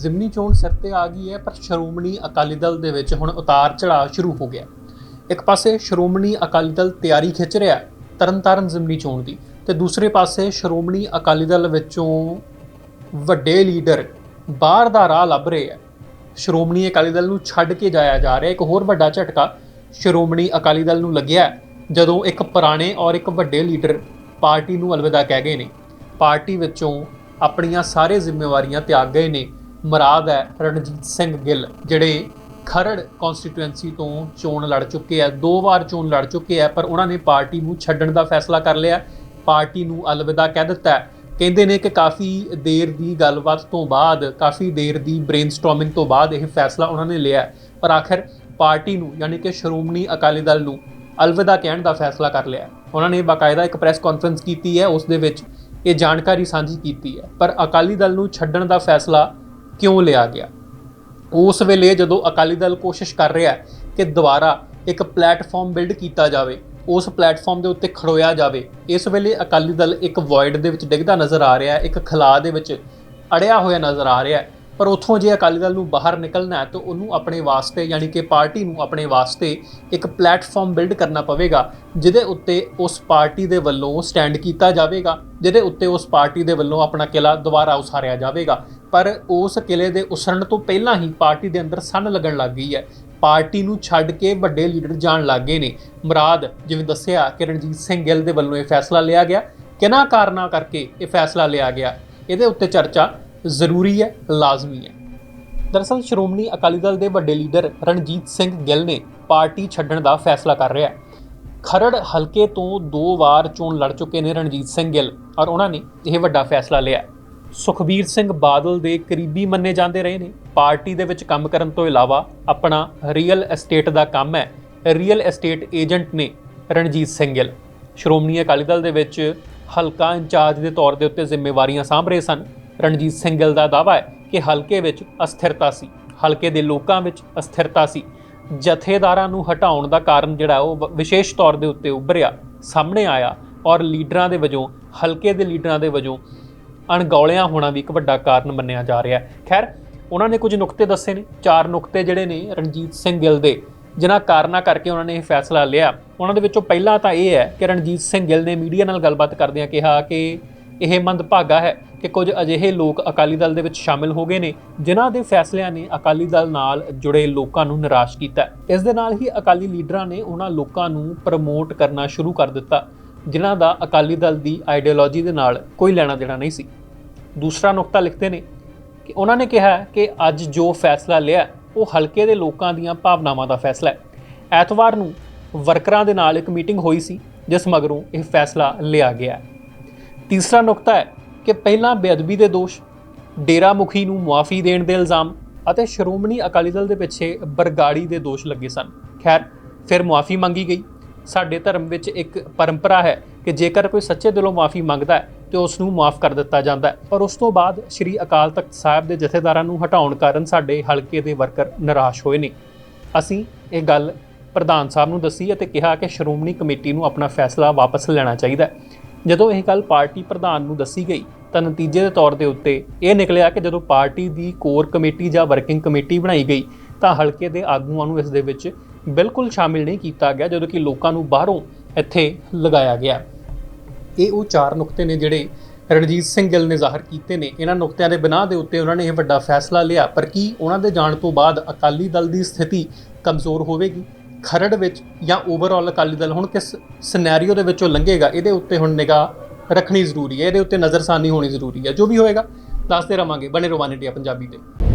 ਜ਼ਿਮਨੀ ਚੋਣ ਸਿਰ ਤੇ ਆ ਗਈ ਹੈ, ਪਰ ਸ਼੍ਰੋਮਣੀ ਅਕਾਲੀ ਦਲ ਦੇ ਵਿੱਚ ਹੁਣ ਉਤਾਰ ਚੜਾਅ ਸ਼ੁਰੂ ਹੋ ਗਿਆ। ਇੱਕ ਪਾਸੇ ਸ਼੍ਰੋਮਣੀ ਅਕਾਲੀ ਦਲ ਤਿਆਰੀ ਖਿੱਚ ਰਿਹਾ ਤਰਨਤਾਰਨ ਜ਼ਿਮਨੀ ਚੋਣ ਦੀ ਤੇ ਦੂਸਰੇ ਪਾਸੇ ਸ਼੍ਰੋਮਣੀ ਅਕਾਲੀ ਦਲ ਵਿੱਚੋਂ ਵੱਡੇ ਲੀਡਰ ਬਾਹਰ ਦਾ ਰਾਹ ਲੱਭ ਰਹੇ ਆ ਸ਼੍ਰੋਮਣੀ ਅਕਾਲੀ ਦਲ ਨੂੰ ਛੱਡ ਕੇ ਜਾਇਆ ਜਾ ਰਿਹਾ ਇੱਕ ਹੋਰ ਵੱਡਾ ਝਟਕਾ ਸ਼੍ਰੋਮਣੀ ਅਕਾਲੀ ਦਲ ਨੂੰ ਲੱਗਿਆ ਜਦੋਂ ਇੱਕ ਪੁਰਾਣੇ ਔਰ ਇੱਕ ਵੱਡੇ ਲੀਡਰ ਪਾਰਟੀ ਨੂੰ ਅਲਵਿਦਾ ਕਹਿ ਗਏ ਨੇ। ਪਾਰਟੀ ਵਿੱਚੋਂ ਆਪਣੀਆਂ ਸਾਰੇ ਜ਼ਿੰਮੇਵਾਰੀਆਂ ਤਿਆਗ ਗਏ ਨੇ ਮਰਾਦ ਹੈ ਰਣਜੀਤ ਸਿੰਘ ਗਿੱਲ, ਜਿਹੜੇ ਖਰੜ ਕਨਸਟੀਟੂਐਂਸੀ ਤੋਂ ਚੋਣ ਲੜ ਚੁੱਕੇ ਆ। ਦੋ ਵਾਰ ਚੋਣ ਲੜ ਚੁੱਕੇ ਆ, ਪਰ ਉਹਨਾਂ ਨੇ ਪਾਰਟੀ ਨੂੰ ਛੱਡਣ ਦਾ ਫੈਸਲਾ ਕਰ ਲਿਆ। ਪਾਰਟੀ ਨੂੰ ਅਲਵਿਦਾ ਕਹਿ ਦਿੱਤਾ ਕਹਿੰਦੇ ਨੇ ਕਿ ਕਾਫੀ ਦੇਰ ਦੀ ਗੱਲਬਾਤ ਤੋਂ ਬਾਅਦ, ਕਾਫੀ ਦੇਰ ਦੀ ਬ੍ਰੇਨਸਟਾਰਮਿੰਗ ਤੋਂ ਬਾਅਦ ਇਹ ਫੈਸਲਾ ਉਹਨਾਂ ਨੇ ਲਿਆ ਪਰ ਆਖਰ ਪਾਰਟੀ ਨੂੰ, ਯਾਨੀ ਕਿ ਸ਼੍ਰੋਮਣੀ ਅਕਾਲੀ ਦਲ ਨੂੰ ਅਲਵਿਦਾ ਕਹਿਣ ਦਾ ਫੈਸਲਾ ਕਰ ਲਿਆ ਉਹਨਾਂ ਨੇ ਬਾਕਾਇਦਾ ਇੱਕ ਪ੍ਰੈਸ ਕਾਨਫਰੰਸ ਕੀਤੀ ਹੈ, ਉਸ ਦੇ ਵਿੱਚ ਇਹ ਜਾਣਕਾਰੀ ਸਾਂਝੀ ਕੀਤੀ ਹੈ। ਪਰ ਅਕਾਲੀ ਦਲ ਨੂੰ ਛੱਡਣ ਦਾ ਫੈਸਲਾ ਕਿਉਂ ਲਿਆ ਗਿਆ? ਉਸ ਵੇਲੇ ਜਦੋਂ ਅਕਾਲੀ ਦਲ ਕੋਸ਼ਿਸ਼ ਕਰ ਰਿਹਾ ਹੈ ਕਿ ਦੁਬਾਰਾ ਇੱਕ ਪਲੇਟਫਾਰਮ ਬਿਲਡ ਕੀਤਾ ਜਾਵੇ, ਉਸ ਪਲੇਟਫਾਰਮ ਦੇ ਉੱਤੇ ਖੜੋਇਆ ਜਾਵੇ, ਇਸ ਵੇਲੇ ਅਕਾਲੀ ਦਲ ਇੱਕ ਵੋਇਡ ਦੇ ਵਿੱਚ ਡਿੱਗਦਾ ਨਜ਼ਰ ਆ ਰਿਹਾ ਹੈ ਇੱਕ ਖਲਾਅ ਦੇ ਵਿੱਚ ਅੜਿਆ ਹੋਇਆ ਨਜ਼ਰ ਆ ਰਿਹਾ। ਹੈ ਪਰ ਉੱਥੋਂ ਜੇ ਅਕਾਲੀ ਦਲ ਨੂੰ ਬਾਹਰ ਨਿਕਲਣਾ ਹੈ, ਤਾਂ ਉਹਨੂੰ ਆਪਣੇ ਵਾਸਤੇ ਯਾਨੀ ਕਿ ਪਾਰਟੀ ਨੂੰ ਆਪਣੇ ਵਾਸਤੇ ਇੱਕ ਪਲੇਟਫਾਰਮ ਬਿਲਡ ਕਰਨਾ ਪਵੇਗਾ, ਜਿਹਦੇ ਉੱਤੇ ਉਸ ਪਾਰਟੀ ਦੇ ਵੱਲੋਂ ਸਟੈਂਡ ਕੀਤਾ ਜਾਵੇਗਾ, ਜਿਹਦੇ ਉੱਤੇ ਉਸ ਪਾਰਟੀ ਦੇ ਵੱਲੋਂ ਆਪਣਾ ਕਿਲਾ ਦੁਬਾਰਾ ਉਸਾਰਿਆ ਜਾਵੇਗਾ। ਪਰ ਉਸ ਕਿਲੇ ਦੇ ਉਸਰਨ ਤੋਂ ਪਹਿਲਾਂ ਹੀ ਪਾਰਟੀ ਦੇ ਅੰਦਰ ਸੰਨ ਲੱਗਣ ਲੱਗ ਗਈ ਹੈ। ਪਾਰਟੀ ਨੂੰ ਛੱਡ ਕੇ ਵੱਡੇ ਲੀਡਰ ਜਾਣ ਲੱਗ ਗਏ ਨੇ। ਮੁਰਾਦ ਜਿਵੇਂ ਦੱਸਿਆ ਕਿ ਰਣਜੀਤ ਸਿੰਘ ਗਿੱਲ ਦੇ ਵੱਲੋਂ ਇਹ ਫੈਸਲਾ ਲਿਆ ਗਿਆ। ਕਿਹਨਾਂ ਕਾਰਨਾਂ ਕਰਕੇ ਇਹ ਫੈਸਲਾ ਲਿਆ ਗਿਆ? ਇਹਦੇ ਉੱਤੇ ਚਰਚਾ ਜ਼ਰੂਰੀ ਹੈ, ਲਾਜ਼ਮੀ ਹੈ। ਦਰਅਸਲ ਸ਼੍ਰੋਮਣੀ ਅਕਾਲੀ ਦਲ ਦੇ ਵੱਡੇ ਲੀਡਰ ਰਣਜੀਤ ਸਿੰਘ ਗਿੱਲ ਨੇ ਪਾਰਟੀ ਛੱਡਣ ਦਾ ਫੈਸਲਾ ਕਰ ਰਿਹਾ ਹੈ। ਖਰੜ ਹਲਕੇ ਤੋਂ ਦੋ ਵਾਰ ਚੋਣ ਲੜ ਚੁੱਕੇ ਨੇ ਰਣਜੀਤ ਸਿੰਘ ਗਿੱਲ ਔਰ ਉਹਨਾਂ ਨੇ ਇਹ ਵੱਡਾ ਫੈਸਲਾ ਲਿਆ। ਸੁਖਬੀਰ ਸਿੰਘ ਬਾਦਲ ਦੇ ਕਰੀਬੀ ਮੰਨੇ ਜਾਂਦੇ ਰਹੇ ਨੇ। ਪਾਰਟੀ ਦੇ ਵਿੱਚ ਕੰਮ ਕਰਨ ਤੋਂ ਇਲਾਵਾ ਆਪਣਾ ਰੀਅਲ ਐਸਟੇਟ ਦਾ ਕੰਮ ਹੈ। ਰੀਅਲ ਐਸਟੇਟ ਏਜੰਟ ਨੇ ਰਣਜੀਤ ਸਿੰਘ ਗਿੱਲ ਸ਼੍ਰੋਮਣੀ ਅਕਾਲੀ ਦਲ ਦੇ ਵਿੱਚ ਹਲਕਾ ਇੰਚਾਰਜ ਦੇ ਤੌਰ ਦੇ ਉੱਤੇ ਜ਼ਿੰਮੇਵਾਰੀਆਂ ਸਾਂਭ ਰਹੇ ਸਨ। ਰਣਜੀਤ ਸਿੰਘ ਗਿੱਲ ਦਾ ਦਾਅਵਾ ਹੈ ਕਿ ਹਲਕੇ ਵਿੱਚ ਅਸਥਿਰਤਾ ਸੀ। ਹਲਕੇ ਦੇ ਲੋਕਾਂ ਵਿੱਚ ਅਸਥਿਰਤਾ ਸੀ। ਜਥੇਦਾਰਾਂ ਨੂੰ ਹਟਾਉਣ ਦਾ ਕਾਰਨ ਜਿਹੜਾ ਉਹ ਵਿਸ਼ੇਸ਼ ਤੌਰ ਦੇ ਉੱਤੇ ਉੱਭਰਿਆ, ਸਾਹਮਣੇ ਆਇਆ ਔਰ ਲੀਡਰਾਂ ਦੇ ਵਜੋਂ, ਹਲਕੇ ਦੇ ਲੀਡਰਾਂ ਦੇ ਵਜੋਂ ਅਣਗੌਲਿਆਂ ਹੋਣਾ ਵੀ ਇੱਕ ਵੱਡਾ ਕਾਰਨ ਮੰਨਿਆ ਜਾ ਰਿਹਾ ਹੈ। ਖੈਰ, ਉਹਨਾਂ ਨੇ ਕੁਝ ਨੁਕਤੇ ਦੱਸੇ ਨੇ। ਚਾਰ ਨੁਕਤੇ ਜਿਹੜੇ ਨੇ ਰਣਜੀਤ ਸਿੰਘ ਗਿੱਲ ਦੇ, ਜਿਨ੍ਹਾਂ ਕਾਰਨਾਂ ਕਰਕੇ ਉਹਨਾਂ ਨੇ ਇਹ ਫੈਸਲਾ ਲਿਆ। ਉਹਨਾਂ ਦੇ ਵਿੱਚੋਂ ਪਹਿਲਾ ਤਾਂ ਇਹ ਹੈ ਕਿ ਰਣਜੀਤ ਸਿੰਘ ਗਿੱਲ ਨੇ ਮੀਡੀਆ ਨਾਲ ਗੱਲਬਾਤ ਕਰਦਿਆਂ ਕਿਹਾ ਕਿ ਇਹ ਮੰਦਭਾਗਾ ਹੈ ਕਿ ਕੁਝ ਅਜਿਹੇ ਲੋਕ ਅਕਾਲੀ ਦਲ ਦੇ ਵਿੱਚ ਸ਼ਾਮਿਲ ਹੋ ਗਏ ਨੇ, ਜਿਨ੍ਹਾਂ ਦੇ ਫੈਸਲਿਆਂ ਨੇ ਅਕਾਲੀ ਦਲ ਨਾਲ ਜੁੜੇ ਲੋਕਾਂ ਨੂੰ ਨਿਰਾਸ਼ ਕੀਤਾ। ਇਸ ਦੇ ਨਾਲ ਹੀ ਅਕਾਲੀ ਲੀਡਰਾਂ ਨੇ ਉਹਨਾਂ ਲੋਕਾਂ ਨੂੰ ਪ੍ਰਮੋਟ ਕਰਨਾ ਸ਼ੁਰੂ ਕਰ ਦਿੱਤਾ, ਜਿਨ੍ਹਾਂ ਦਾ ਅਕਾਲੀ ਦਲ ਦੀ ਆਈਡੀਓਲੋਜੀ ਦੇ ਨਾਲ ਕੋਈ ਲੈਣਾ ਦੇਣਾ ਨਹੀਂ ਸੀ। ਦੂਸਰਾ ਨੁਕਤਾ ਲਿਖਦੇ ਨੇ ਕਿ ਉਹਨਾਂ ਨੇ ਕਿਹਾ ਕਿ ਅੱਜ ਜੋ ਫੈਸਲਾ ਲਿਆ, ਉਹ ਹਲਕੇ ਦੇ ਲੋਕਾਂ ਦੀਆਂ ਭਾਵਨਾਵਾਂ ਦਾ ਫੈਸਲਾ ਹੈ। ਐਤਵਾਰ ਨੂੰ ਵਰਕਰਾਂ ਦੇ ਨਾਲ ਇੱਕ ਮੀਟਿੰਗ ਹੋਈ ਸੀ, ਜਿਸ ਮਗਰੋਂ ਇਹ ਫੈਸਲਾ ਲਿਆ ਗਿਆ ਹੈ। ਤੀਸਰਾ ਨੁਕਤਾ ਹੈ ਕਿ ਪਹਿਲਾਂ ਬੇਅਦਬੀ ਦੇ ਦੋਸ਼ ਡੇਰਾ ਮੁਖੀ ਨੂੰ ਮੁਆਫੀ ਦੇਣ ਦੇ ਇਲਜ਼ਾਮ ਅਤੇ ਸ਼੍ਰੋਮਣੀ ਅਕਾਲੀ ਦਲ ਦੇ ਪਿੱਛੇ ਬਰਗਾੜੀ ਦੇ ਦੋਸ਼ ਲੱਗੇ ਸਨ। ਖੈਰ, ਫਿਰ ਮੁਆਫੀ ਮੰਗੀ ਗਈ। ਸਾਡੇ ਧਰਮ ਵਿੱਚ ਇੱਕ ਪਰੰਪਰਾ ਹੈ ਕਿ ਜੇਕਰ ਕੋਈ ਸੱਚੇ ਦਿਲੋਂ ਮਾਫੀ ਮੰਗਦਾ ਹੈ ਤੇ ਉਸ ਨੂੰ ਮਾਫ ਕਰ ਦਿੱਤਾ ਜਾਂਦਾ ਪਰ ਉਸ ਤੋਂ ਬਾਅਦ ਸ੍ਰੀ ਅਕਾਲ ਤਖਤ ਸਾਹਿਬ ਦੇ ਜਥੇਦਾਰਾਂ ਨੂੰ ਹਟਾਉਣ ਕਾਰਨ ਸਾਡੇ ਹਲਕੇ ਦੇ ਵਰਕਰ ਨਿਰਾਸ਼ ਹੋਏ ਨੇ। ਅਸੀਂ ਇਹ ਗੱਲ ਪ੍ਰਧਾਨ ਸਾਹਿਬ ਨੂੰ ਦੱਸੀ ਅਤੇ ਕਿਹਾ ਕਿ ਸ਼੍ਰੋਮਣੀ ਕਮੇਟੀ ਨੂੰ ਆਪਣਾ ਫੈਸਲਾ ਵਾਪਸ ਲੈਣਾ ਚਾਹੀਦਾ ਹੈ। ਜਦੋਂ ਇਹ ਗੱਲ ਪਾਰਟੀ ਪ੍ਰਧਾਨ ਨੂੰ ਦੱਸੀ ਗਈ, ਤਾਂ ਨਤੀਜੇ ਦੇ ਤੌਰ ਦੇ ਉੱਤੇ ਇਹ ਨਿਕਲਿਆ ਕਿ ਜਦੋਂ ਪਾਰਟੀ ਦੀ ਕੋਰ ਕਮੇਟੀ ਜਾਂ ਵਰਕਿੰਗ ਕਮੇਟੀ ਬਣਾਈ ਗਈ, ਤਾਂ ਹਲਕੇ ਦੇ ਆਗੂਆਂ ਨੂੰ ਇਸ ਦੇ ਵਿੱਚ ਬਿਲਕੁਲ ਸ਼ਾਮਿਲ ਨਹੀਂ ਕੀਤਾ ਗਿਆ, ਜਦੋਂ ਕਿ ਲੋਕਾਂ ਨੂੰ ਬਾਹਰੋਂ ਇੱਥੇ ਲਗਾਇਆ ਗਿਆ। ਇਹ ਉਹ ਚਾਰ ਨੁਕਤੇ ਨੇ ਜਿਹੜੇ ਰਣਜੀਤ ਸਿੰਘ ਗਿੱਲ ਨੇ ਜ਼ਾਹਰ ਕੀਤੇ ਨੇ। ਇਹਨਾਂ ਨੁਕਤਿਆਂ ਦੇ ਬਿਨਾਂ ਦੇ ਉੱਤੇ ਉਹਨਾਂ ਨੇ ਇਹ ਵੱਡਾ ਫੈਸਲਾ ਲਿਆ, ਪਰ ਕੀ ਉਹਨਾਂ ਦੇ ਜਾਣ ਤੋਂ ਬਾਅਦ ਅਕਾਲੀ ਦਲ ਦੀ ਸਥਿਤੀ ਕਮਜ਼ੋਰ ਹੋਵੇਗੀ? ਖਰੜ ਵਿੱਚ ਜਾਂ ਓਵਰਆਲ ਅਕਾਲੀ ਦਲ ਹੁਣ ਕਿਸ ਸਿਨੈਰੀਓ ਦੇ ਵਿੱਚੋਂ ਲੰਘੇਗਾ? ਇਹਦੇ ਉੱਤੇ ਹੁਣ ਨਿਗਾਹ ਰੱਖਣੀ ਜ਼ਰੂਰੀ ਹੈ, ਇਹਦੇ ਉੱਤੇ ਨਜ਼ਰਸਾਨੀ ਹੋਣੀ ਜ਼ਰੂਰੀ ਹੈ, ਜੋ ਵੀ ਹੋਏਗਾ, ਦੱਸਦੇ ਰਵਾਂਗੇ। ਬਣੇ ਰਵਾਨ ਇੰਡੀਆ ਪੰਜਾਬੀ ਤੇ।